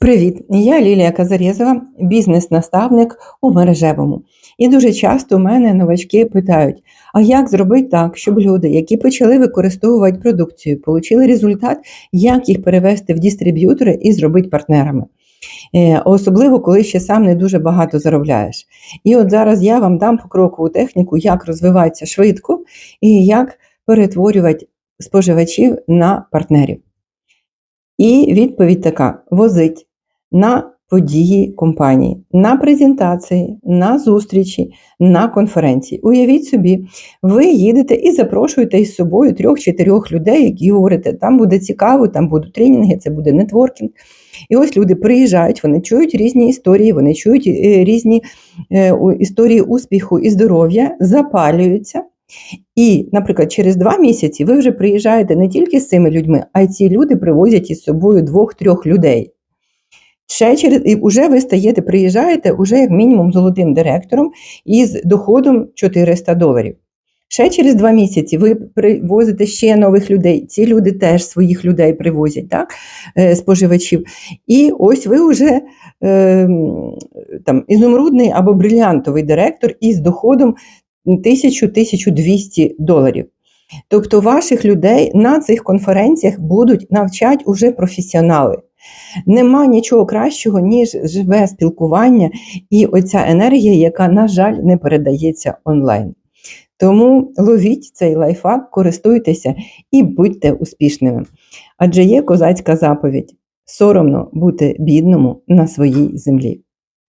Привіт! Я Лілія Казарєзова, бізнес-наставник у мережевому. І дуже часто у мене новачки питають: а як зробити так, щоб люди, які почали використовувати продукцію, отримали результат, як їх перевести в дистриб'ютори і зробити партнерами? Е, Особливо, коли ще сам не дуже багато заробляєш. І от зараз я вам дам покрокову техніку, як розвиватися швидко і як перетворювати споживачів на партнерів. І відповідь така: возить на події компанії, на презентації, на зустрічі, на конференції. Уявіть собі, ви їдете і запрошуєте із собою трьох-чотирьох людей, які говорите, там буде цікаво, там будуть тренінги, це буде нетворкінг. І ось люди приїжджають, вони чують різні історії, вони чують е, різні е, історії успіху і здоров'я, запалюються. І, наприклад, через два місяці ви вже приїжджаєте не тільки з цими людьми, а й ці люди привозять із собою двох-трьох людей. Ще через і вже ви стаєте, приїжджаєте уже як мінімум золотим директором із доходом 400 доларів. Ще через два місяці ви привозите ще нових людей. Ці люди теж своїх людей привозять, так? е, споживачів. І ось ви вже е, там, ізумрудний або брилянтовий директор із доходом 1000-1200 доларів. Тобто ваших людей на цих конференціях будуть навчати уже професіонали. Нема нічого кращого, ніж живе спілкування і оця енергія, яка, на жаль, не передається онлайн. Тому ловіть цей лайфхак, користуйтеся і будьте успішними. Адже є козацька заповідь: соромно бути бідному на своїй землі.